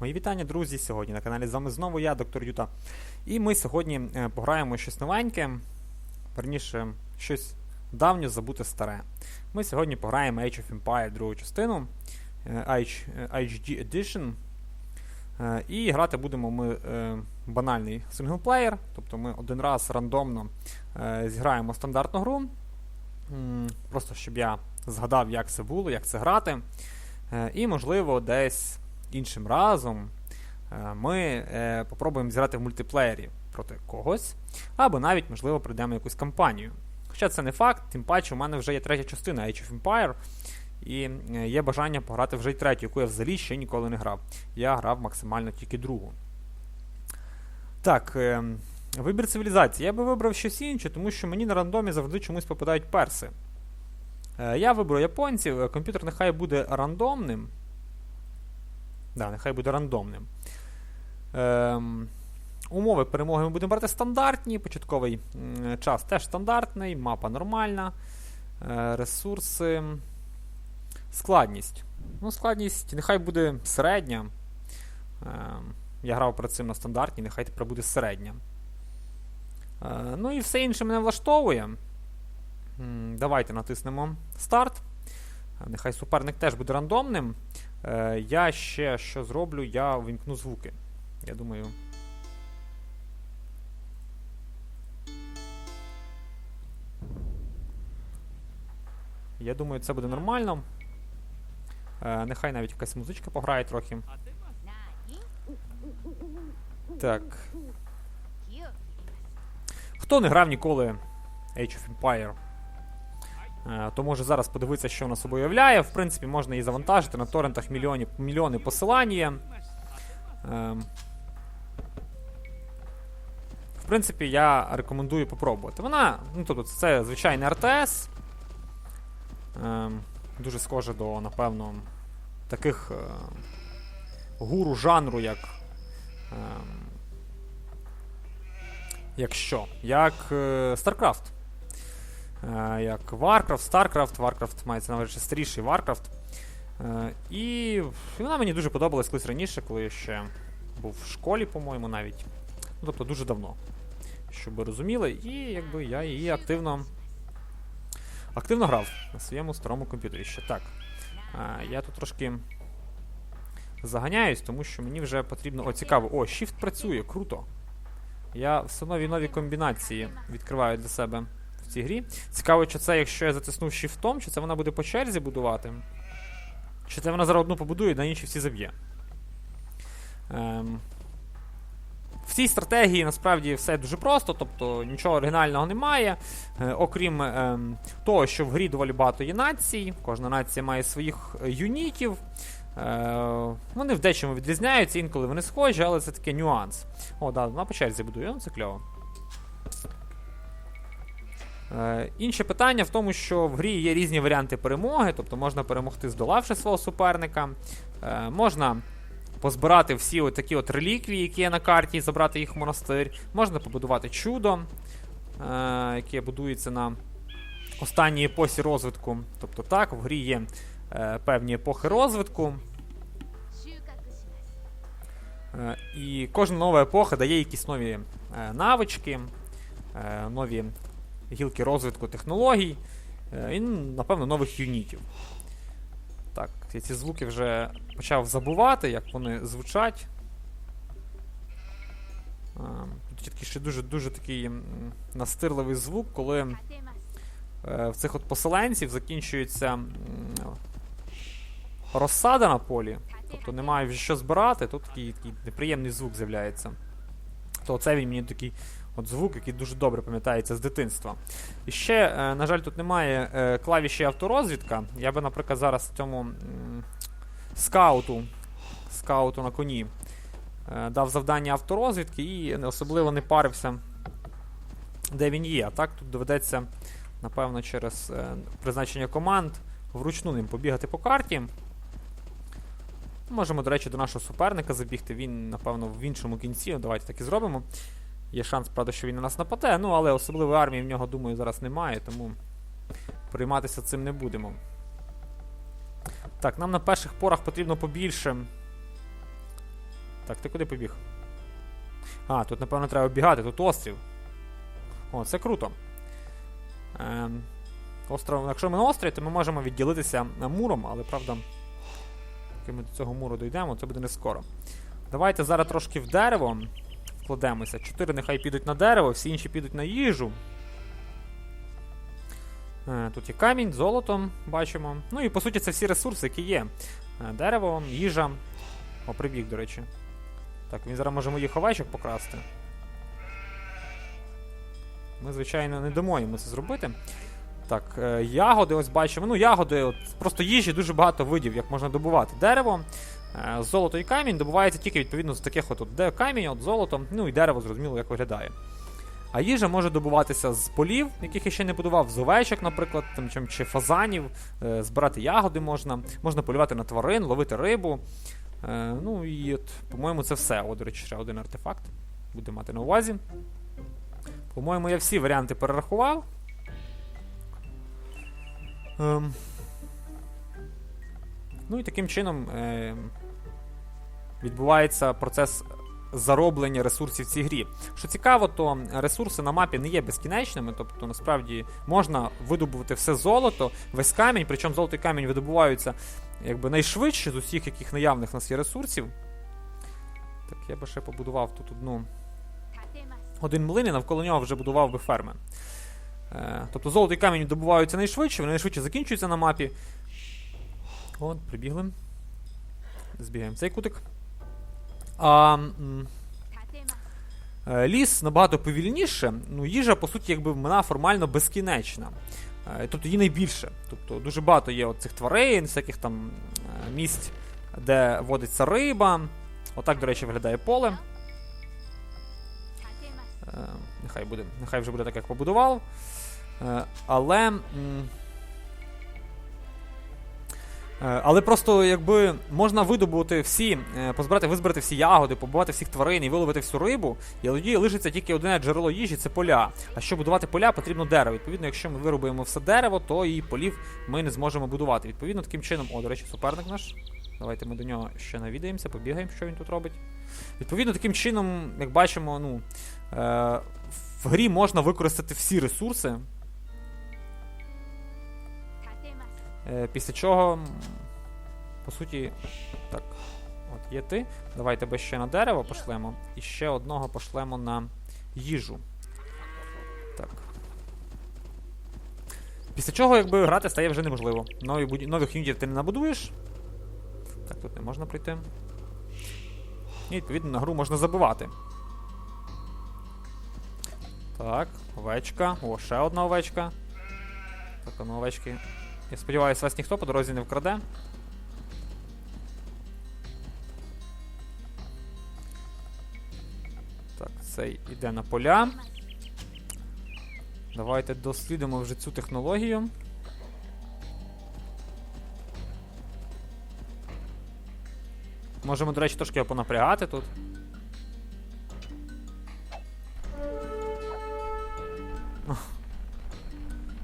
Мої вітання, друзі! Сьогодні на каналі з вами знову я, доктор Юта. І ми сьогодні е, пограємо щось новеньке, верніше, щось давньо забуте старе. Ми сьогодні пограємо Age of Empire другу частину е, е, HD Edition. І грати будемо ми банальний синглплеєр, тобто ми один раз рандомно зіграємо стандартну гру. Просто щоб я згадав, як це було, як це грати. І, можливо, десь іншим разом е, ми е, попробуємо зіграти в мультиплеєрі проти когось, або навіть, можливо, пройдемо якусь кампанію. Хоча це не факт, тим паче у мене вже є третя частина Age of Empire, і е, є бажання пограти вже й третю, яку я взагалі ще ніколи не грав. Я грав максимально тільки другу. Так, вибір цивілізації. Я би вибрав щось інше, тому що мені на рандомі завжди чомусь попадають перси. Я виберу японців, комп'ютер нехай буде рандомним. Да, нехай буде рандомним. Ем, умови перемоги ми будемо брати стандартні. Початковий час теж стандартний, мапа нормальна. Е, ресурси. Складність. Ну, складність нехай буде середня. Ем, я грав перед цим на стандартній, нехай тепер буде середня. Е, ну і все інше мене влаштовує. Давайте натиснемо старт. Е, Нехай суперник теж буде рандомним. Е, я ще що зроблю, я вимкну звуки. Я думаю. Я думаю, це буде нормально. Е, нехай навіть якась музичка пограє трохи. Так. Хто не грав ніколи Age of Empire? Е, то може зараз подивитися, що вона собою являє. В принципі, можна її завантажити на торрентах мільйони, мільйони посилань є. Ем. В принципі, я рекомендую попробувати. Вона, ну тобто, це звичайний РТС. Ем, дуже схоже до, напевно, таких е, гуру жанру, як. Ем, як? Як е, StarCraft. Е, як Warcraft, StarCraft, Warcraft мається на увазі старіший Warcraft. Е, і вона мені дуже подобалась колись раніше, коли я ще був в школі, по-моєму, навіть. Ну, тобто дуже давно. Щоб ви розуміли, і якби я її активно. Активно грав на своєму старому комп'ютері ще. Так. Е, я тут трошки заганяюсь, тому що мені вже потрібно. О, цікаво. О, Shift працює, круто. Я все нові нові комбінації відкриваю для себе цій грі. Цікаво, чи це, якщо я затиснув Shift, чи це вона буде по черзі будувати. Чи це вона зараз одну побудує, на інші всі заб'є. Ем. В цій стратегії насправді все дуже просто, тобто нічого оригінального немає. Е, окрім ем, того, що в грі доволі багато є націй, кожна нація має своїх е, юнітів. Е, вони в дечому відрізняються, інколи вони схожі, але це такий нюанс. О, да, на по черзі будує, ну це кльово. Е, інше питання в тому, що в грі є різні варіанти перемоги, тобто можна перемогти, здолавши свого суперника. Е, можна позбирати всі такі от реліквії, які є на карті, і забрати їх в монастир. Можна побудувати чудо, е, яке будується на останній епосі розвитку. Тобто так, в грі є певні епохи розвитку. І кожна нова епоха дає якісь нові навички, нові гілки розвитку технологій е, і, напевно, нових юнітів. Так, я ці звуки вже почав забувати, як вони звучать. Е, Тут такий ще дуже-дуже такий настирливий звук, коли е, в цих от поселенців закінчується розсада на полі. Тобто немає вже що збирати, тут такий, такий неприємний звук з'являється. То це він мені такий от звук, який дуже добре пам'ятається з дитинства. І ще, е, на жаль, тут немає е, клавіші авторозвідка. Я би, наприклад, зараз цьому скауту, скауту на коні е, дав завдання авторозвідки і особливо не парився, де він є. А так тут доведеться, напевно, через призначення команд вручну ним побігати по карті. Можемо, до речі, до нашого суперника забігти. Він, напевно, в іншому кінці. Давайте так і зробимо. Є шанс, правда, що він на нас нападе, ну але особливої армії в нього, думаю, зараз немає, тому прийматися цим не будемо. Так, нам на перших порах потрібно побільше Так, ти куди побіг? А, тут, напевно, треба бігати, тут острів. О, це круто. Ем, остров, якщо ми на острові, то ми можемо відділитися муром, але правда, поки ми до цього муру дійдемо, це буде не скоро. Давайте зараз трошки в дерево вкладемося. Чотири нехай підуть на дерево, всі інші підуть на їжу. Е, Тут є камінь, золото, бачимо. Ну і по суті це всі ресурси, які є. Е, Дерево, їжа. О, прибіг, до речі. Так, він зараз може моїх овечок покрасти. Ми, звичайно, не дамо йому це зробити. Так, е, ягоди, ось бачимо. Ну, ягоди, от, просто їжі дуже багато видів, як можна добувати. Дерево, золото і камінь добувається тільки відповідно з таких от, от де камінь, от золото, ну і дерево, зрозуміло, як виглядає. А їжа може добуватися з полів, яких я ще не будував, з овечок, наприклад, там, чи, чи фазанів, е, збирати ягоди можна, можна полювати на тварин, ловити рибу. Е, ну і от, по-моєму, це все. О, до речі, ще один артефакт. Буде мати на увазі. По-моєму, я всі варіанти перерахував. Ем. Ну і таким чином е, відбувається процес зароблення ресурсів цій грі. Що цікаво, то ресурси на мапі не є безкінечними, тобто насправді можна видобувати все золото, весь камінь, причому золото і камінь видобуваються якби найшвидше з усіх, яких наявних у нас є ресурсів. Так, я би ще побудував тут одну. Один млин і навколо нього вже будував би ферми. Е, тобто золото і камінь добуваються найшвидше, вони найшвидше закінчуються на мапі. От, прибігли. Збігаємо цей кутик. А, е, ліс набагато повільніше. Ну, їжа, по суті, якби вона формально безкінечна. Е, тобто її найбільше. Тобто дуже багато є от цих тварин, всяких там е, місць, де водиться риба. Отак, до речі, виглядає поле. Нехай буде, нехай вже буде так, як побудував. Але. Е, Але просто якби можна видобути всі, е, позбирати, визбирати всі ягоди, побувати всіх тварин і виловити всю рибу, і тоді лишиться тільки одне джерело їжі це поля. А щоб будувати поля, потрібно дерево. Відповідно, якщо ми вирубуємо все дерево, то і полів ми не зможемо будувати. Відповідно, таким чином, о, до речі, суперник наш. Давайте ми до нього ще навідаємося, побігаємо, що він тут робить. Відповідно, таким чином, як бачимо, ну, е, в грі можна використати всі ресурси, після чого, по суті, так, от є ти. Давай тебе ще на дерево пошлемо, і ще одного пошлемо на їжу. Так. Після чого, якби грати стає вже неможливо. Нові, нових юнітів ти не набудуєш. Так, тут не можна пройти. І відповідно на гру можна забивати. Так, овечка. О, ще одна овечка. Так, ну овечки. Я сподіваюся, вас ніхто по дорозі не вкраде. Так, цей іде на поля. Давайте дослідимо вже цю технологію. Можемо, до речі, трошки його понапрягати тут.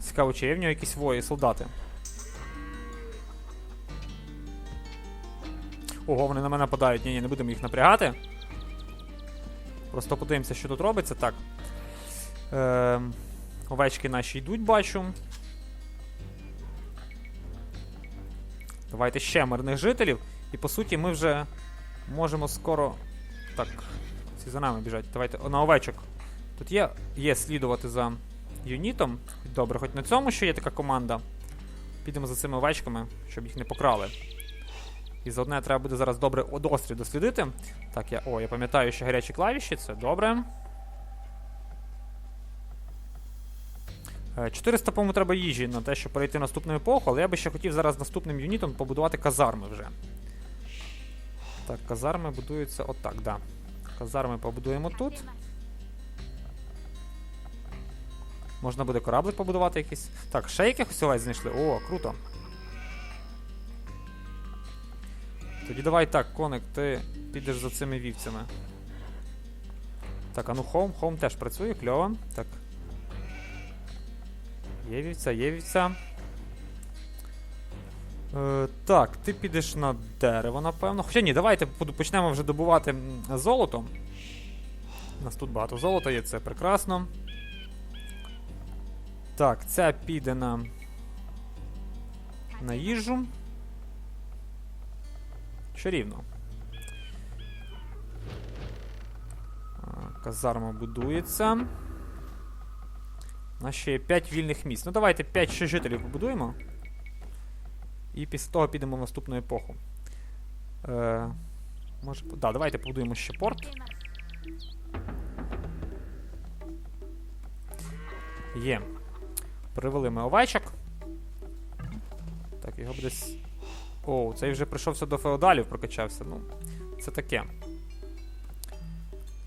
Цікаво, чи є в нього якісь вої, солдати. Ого, вони на мене нападають. Ні, ні, не будемо їх напрягати. Просто подивимося, що тут робиться. Так. Ем, овечки наші йдуть, бачу. Давайте ще мирних жителів. І по суті ми вже можемо скоро. Так, всі за нами біжать. Давайте на овечок. Тут є є слідувати за юнітом. Добре, хоч на цьому ще є така команда. Підемо за цими овечками, щоб їх не покрали. І заодне треба буде зараз добре острів дослідити. Так, я. О, я пам'ятаю, що гарячі клавіші, це добре. Е, 400, по-моєму, треба їжі на те, щоб перейти в наступну епоху, але я би ще хотів зараз наступним юнітом побудувати казарми вже. Так, казарми будуються отак, да. Казарми побудуємо тут. Можна буде кораблик побудувати якийсь. Так, ще якихось овець знайшли. О, круто. Тоді давай так, коник, ти підеш за цими вівцями. Так, а ну хоум, хоум теж працює, кльово. Так. Є вівця, є вівця. Е, так, ти підеш на дерево, напевно. Хоча ні, давайте почнемо вже добувати золото. У нас тут багато золота є, це прекрасно. Так, ця піде на, на їжу. Чарівно. А, Казарма будується. У нас ще є 5 вільних місць. Ну давайте 5 ще жителів побудуємо. І після того підемо в наступну епоху. Е, може, да, давайте побудуємо ще порт. Є. Привели ми овечок. Так, його буде. С- О, цей вже прийшовся до феодалів, прокачався. Ну, це таке.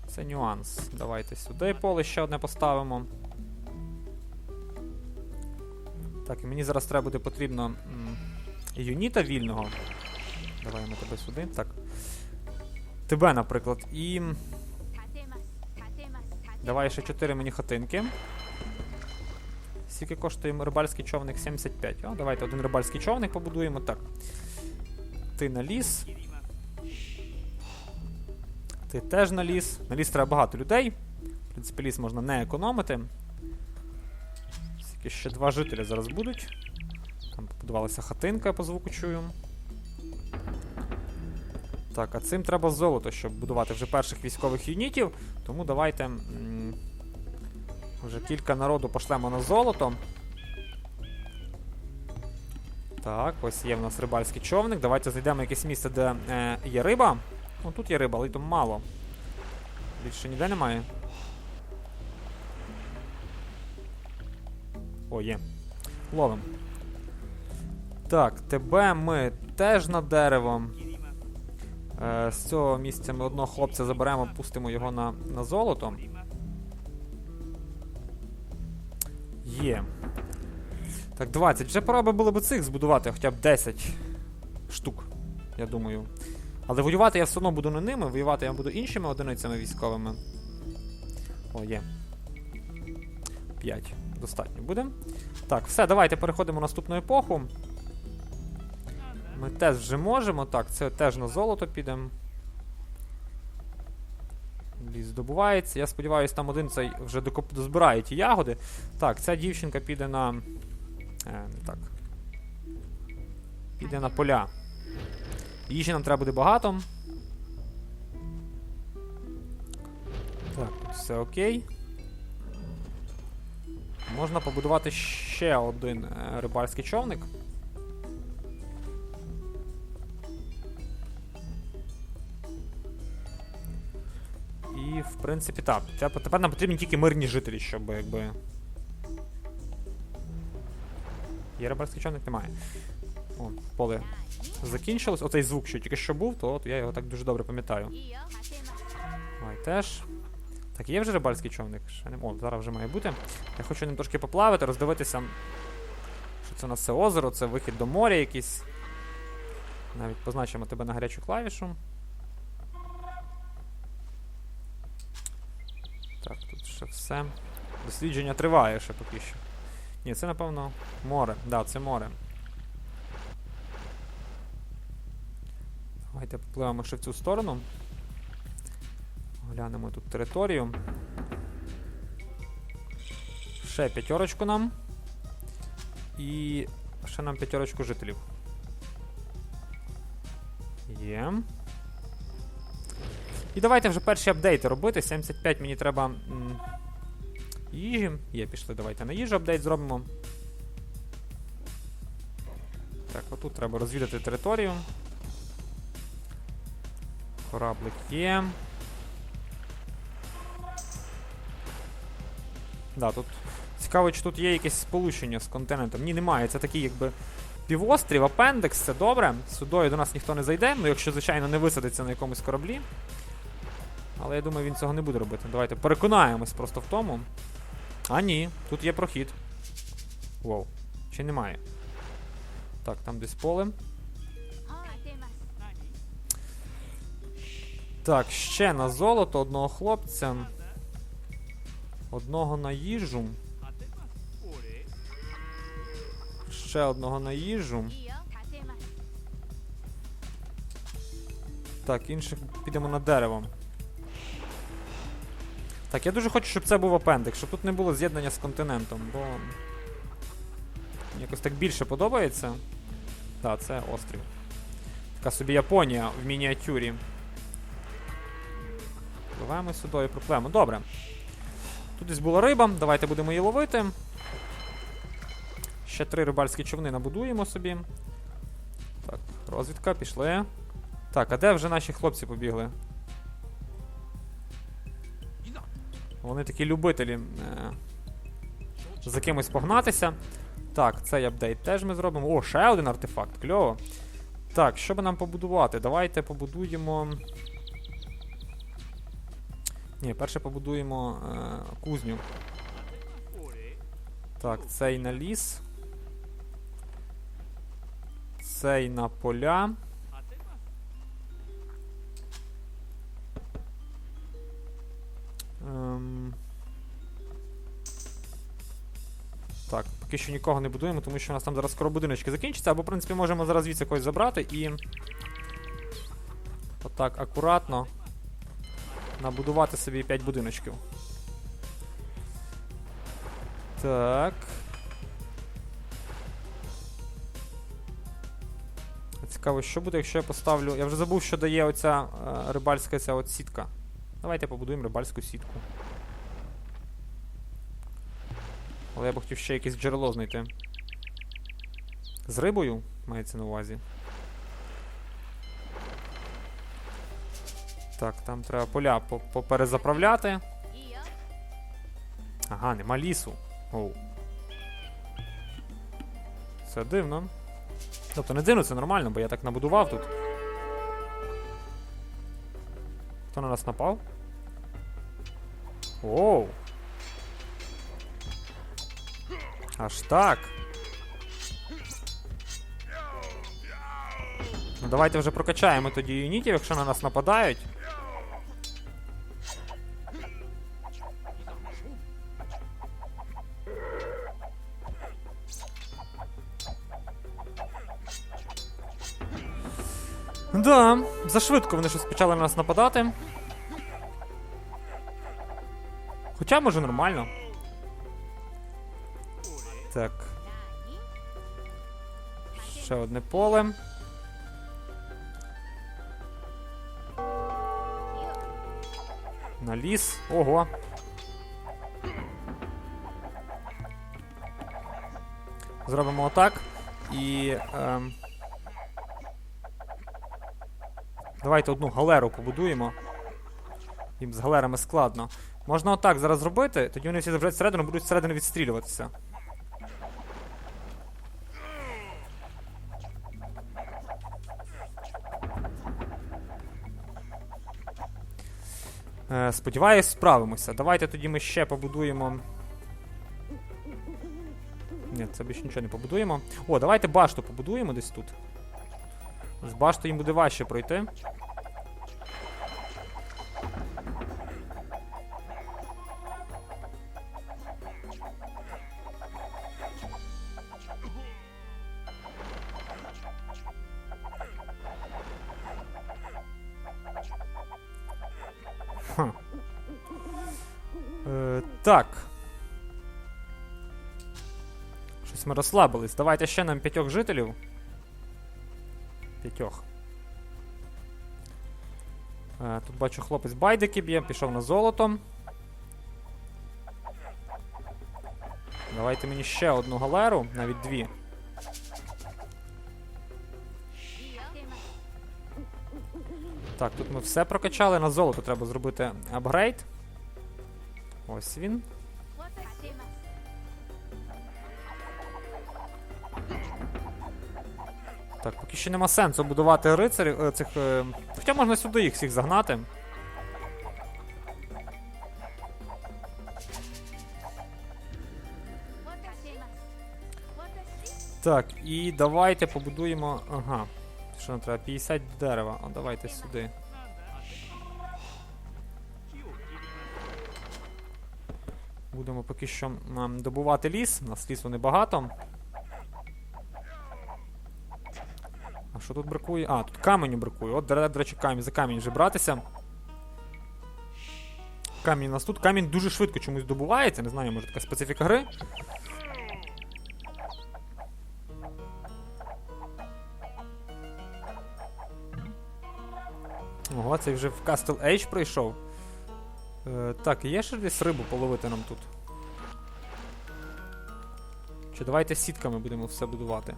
Це нюанс. Давайте сюди поле ще одне поставимо. Так, і мені зараз треба буде потрібно м, юніта вільного. Давай ми тебе сюди. Так. Тебе, наприклад. І. Давай ще 4 мені хатинки. Скільки коштує рибальський човник? 75. О, давайте один рибальський човник побудуємо. Так. Ти на ліс. Ти теж на ліс. На ліс треба багато людей. В принципі, ліс можна не економити. Скільки ще два жителя зараз будуть. Там побудувалася хатинка, я по звуку чую. Так, а цим треба золото, щоб будувати вже перших військових юнітів. Тому давайте вже кілька народу пошлемо на золото. Так, ось є в нас рибальський човник. Давайте знайдемо якесь місце, де е, є риба. Ну тут є риба, але то мало. Більше ніде немає. О, є. Ловим. Так, тебе ми теж на дерево. Е, з цього місця ми одного хлопця заберемо, пустимо його на, на золото. Є. Так, 20. Вже пора би було б цих збудувати, хоча б 10 штук, я думаю. Але воювати я все одно буду не ними, воювати я буду іншими одиницями військовими. О, є. 5. Достатньо буде. Так, все, давайте переходимо в наступну епоху. Ми теж вже можемо. Так, це теж на золото підемо. Ліс здобувається. Я сподіваюся, там один цей вже дозбирає ті ягоди. Так, ця дівчинка піде на. Е, не так. Піде на поля. Їжі нам треба буде багато. Так, тут все окей. Можна побудувати ще один е, рибальський човник. І, в принципі, так. Тепер нам потрібні тільки мирні жителі, щоб якби. Є рибальський човник? Немає. О, поле закінчилось. Оцей звук, що тільки що був, то от я його так дуже добре пам'ятаю. Ой, теж. Так, є вже рибальський човник? О, зараз вже має бути. Я хочу ним трошки поплавати, роздивитися, що це у нас це озеро, це вихід до моря якийсь. Навіть позначимо тебе на гарячу клавішу. Так, тут ще все. Дослідження триває ще поки що. Ні, це напевно море. Да, це море. Давайте попливемо ще в цю сторону. Глянемо тут територію. Ще п'ятерочку нам. І ще нам п'ятерочку жителів. Є. І давайте вже перші апдейти робити. 75 мені треба їжі. Є, пішли, давайте на їжу апдейт зробимо. Так, отут треба розвідати територію. Кораблик є. Да, тут цікаво, чи тут є якесь сполучення з континентом. Ні, немає. Це такий, якби півострів, апендекс, це добре. Сюдою до нас ніхто не зайде, ну якщо, звичайно, не висадиться на якомусь кораблі. Але я думаю, він цього не буде робити. Давайте переконаємось просто в тому. А, ні, тут є прохід. Воу. Ще немає? Так, там десь поле. Так, ще на золото одного хлопця. Одного на їжу. Ще одного на їжу. Так, інших підемо на дерево. Так, я дуже хочу, щоб це був апендик, щоб тут не було з'єднання з континентом, бо. Якось так більше подобається. Так, це острів. Така собі Японія в мініатюрі. Пливемо сюди і пропливемо. Добре. Тут десь була риба, давайте будемо її ловити. Ще три рибальські човни набудуємо собі. Так, розвідка, пішли. Так, а де вже наші хлопці побігли? Вони такі любителі е, за кимось погнатися. Так, цей апдейт теж ми зробимо. О, ще один артефакт, кльово. Так, що би нам побудувати? Давайте побудуємо. Ні, перше побудуємо е, кузню. Так, цей на ліс. Цей на поля. Ем... Так, поки що нікого не будуємо, тому що у нас там зараз скоро будиночки закінчаться, або, в принципі, можемо зараз звідси когось забрати і. Отак, акуратно набудувати собі 5 будиночків. Так. Цікаво, що буде, якщо я поставлю. Я вже забув, що дає оця е, рибальська ця от сітка. Давайте побудуємо рибальську сітку. Але я б хотів ще якесь джерело знайти. З рибою мається на увазі. Так, там треба поля поперезаправляти. Ага, нема лісу. Оу. Це дивно. Тобто не дивно, це нормально, бо я так набудував тут. Хто на нас напав? Оу. Аж так. Ну давайте вже прокачаємо тоді юнітів, якщо на нас нападають. Да, зашвидко вони щось почали на нас нападати. Хоча, може, нормально. Так. Ще одне поле. На ліс. Ого. Зробимо отак. І. Ем... Давайте одну галеру побудуємо. Їм з галерами складно. Можна отак зараз зробити, тоді вони всі забрати всередину, будуть всередину відстрілюватися. Е, сподіваюсь, справимося. Давайте тоді ми ще побудуємо. Ні, це більше нічого не побудуємо. О, давайте башту побудуємо десь тут. З башту їм буде важче пройти. Е, так. Щось ми розслабились. Давайте ще нам п'ятьох жителів. П'ятьох. Е, тут бачу хлопець байдики б'є, пішов на золото. Давайте мені ще одну галеру, навіть дві. Так, тут ми все прокачали. На золото треба зробити апгрейд. Ось він. Так, поки що нема сенсу будувати рицарів е, цих. Е... Хоча можна сюди їх всіх загнати. Так, і давайте побудуємо. Ага. Що нам треба? 50 дерева. А давайте сюди. Будемо поки що м, добувати ліс. У нас лісу небагато. А що тут бракує? А, тут каменю бракує. От, до речі, камінь, за камінь вже братися. Камінь у нас тут. Камінь дуже швидко чомусь добувається. Не знаю, може така специфіка гри. Ого, цей вже в Castle Age прийшов. Е, так, є ще десь рибу половити нам тут? Чи давайте сітками будемо все будувати?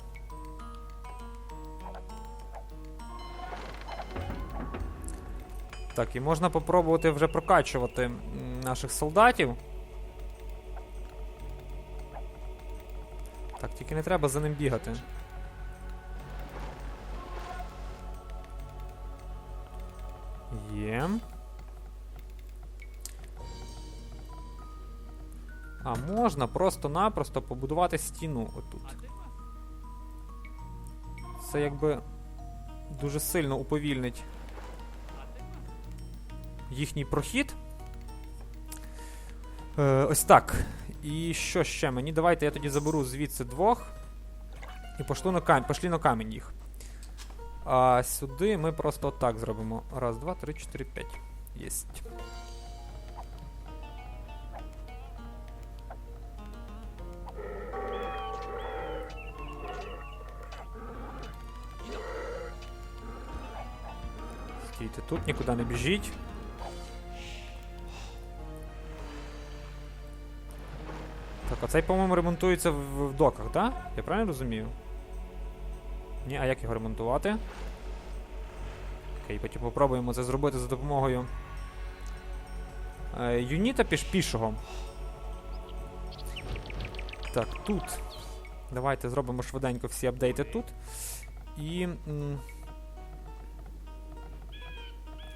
Так, і можна попробувати вже прокачувати наших солдатів. Так, тільки не треба за ним бігати. Можна просто-напросто побудувати стіну отут. Це якби дуже сильно уповільнить їхній прохід. Е, ось так. І що ще мені? Давайте я тоді заберу звідси двох. І пошлю на камінь, пошлі на камінь їх. А сюди ми просто отак зробимо. Раз, два, три, чотири, п'ять. Єсть. Стійте тут, нікуди не біжіть. Так, а цей, по-моєму, ремонтується в, в доках, так? Я правильно розумію? Ні, а як його ремонтувати? Окей, потім попробуємо це зробити за допомогою е, юніта піш пішого. Так, тут. Давайте зробимо швиденько всі апдейти тут. І. М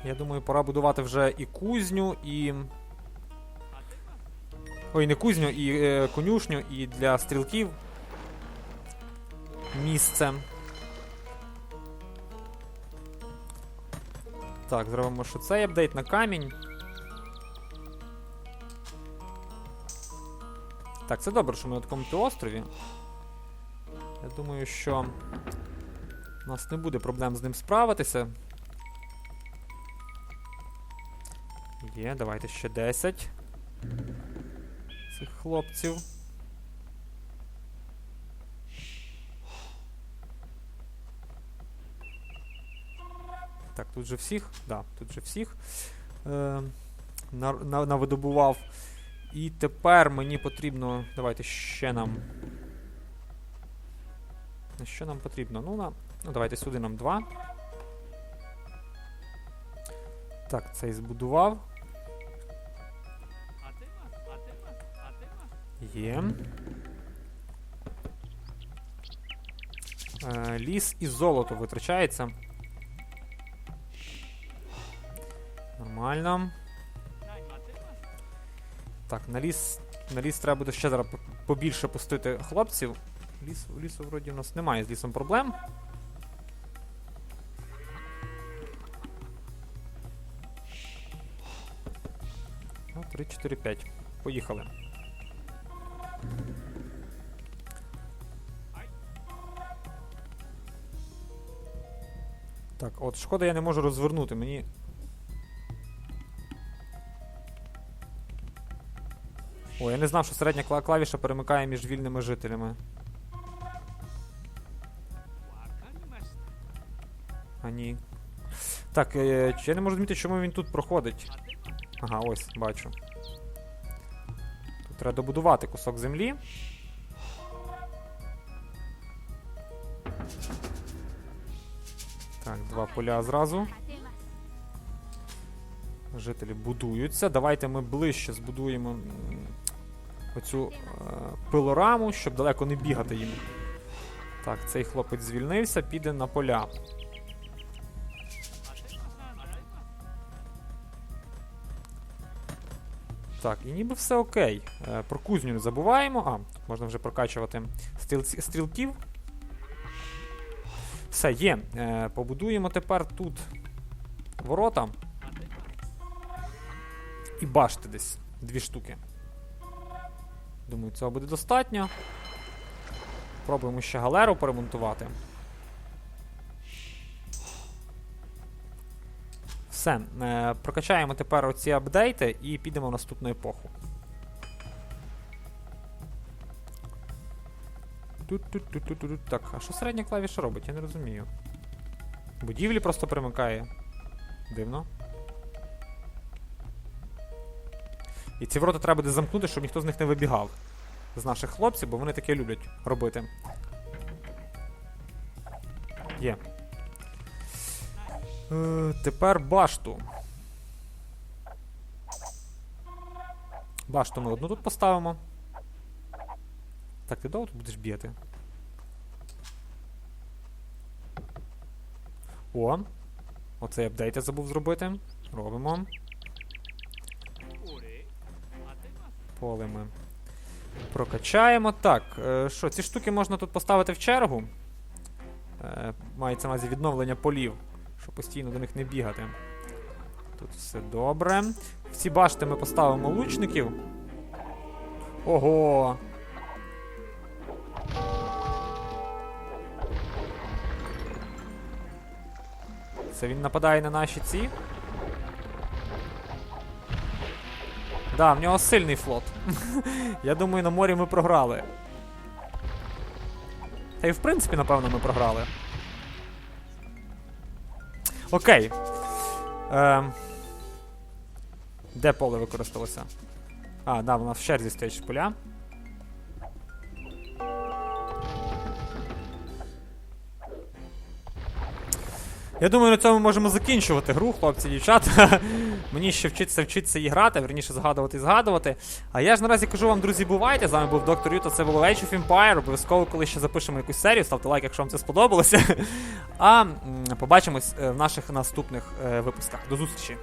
я думаю, пора будувати вже і кузню, і. Ой, не кузню, і е, конюшню, і для стрілків. Місце. Так, зробимо, що цей апдейт на камінь. Так, це добре, що ми на такому острові. Я думаю, що у нас не буде проблем з ним справитися. Є, давайте ще 10 цих хлопців. Так, тут же всіх. Да, тут же всіх е, на, на, навидобував. І тепер мені потрібно. Давайте ще нам. Що нам потрібно? Ну, на, ну давайте сюди нам два. Так, цей збудував. Є. Е, ліс і золото витрачається. Нормально. Так, на ліс. На ліс треба буде ще зараз побільше пустити хлопців. Ліс, лісу вроді у нас немає з лісом проблем. Ну, 3, 4, 5. Поїхали. Так, от шкода, я не можу розвернути. Мені. О, я не знав, що середня кла- клавіша перемикає між вільними жителями. А ні. Так, е, я не можу змінити, чому він тут проходить. Ага, ось, бачу. Треба добудувати кусок землі. Так, два поля зразу. Жителі будуються. Давайте ми ближче збудуємо оцю е, пилораму, щоб далеко не бігати їм. Так, цей хлопець звільнився, піде на поля. Так, і ніби все окей. Е, про кузню не забуваємо. А, можна вже прокачувати стрілці- стрілків. Все, є. Е, побудуємо тепер тут ворота. І башти десь. Дві штуки. Думаю, цього буде достатньо. Пробуємо ще галеру поремонтувати. Все. Е, прокачаємо тепер оці апдейти і підемо в наступну епоху. Так, а що середня клавіша робить? Я не розумію. Будівлі просто примикає. Дивно. І ці ворота треба буде замкнути, щоб ніхто з них не вибігав. З наших хлопців, бо вони таке люблять робити. Є. Е, тепер башту. Башту ми одну тут поставимо. Так, ти довго тут будеш бігати? О! Оцей апдейт я забув зробити. Робимо. Поле ми. Прокачаємо. Так, е, що, ці штуки можна тут поставити в чергу. Е, мається на увазі відновлення полів, щоб постійно до них не бігати. Тут все добре. В ці башти ми поставимо лучників. Ого! Це він нападає на наші ці. Да, в нього сильний флот. Я думаю, на морі ми програли. Та й в принципі, напевно, ми програли. Окей. Е, Де поле використалося? А, да, вона в черзі стоїть поля. Я думаю, на цьому можемо закінчувати гру, хлопці, дівчата. Мені ще вчитися вчитися і грати, верніше згадувати і згадувати. А я ж наразі кажу вам, друзі, бувайте. З вами був доктор Юта, це було Age of Empire. Обов'язково, коли ще запишемо якусь серію, ставте лайк, якщо вам це сподобалося. А побачимось е, в наших наступних е, випусках. До зустрічі!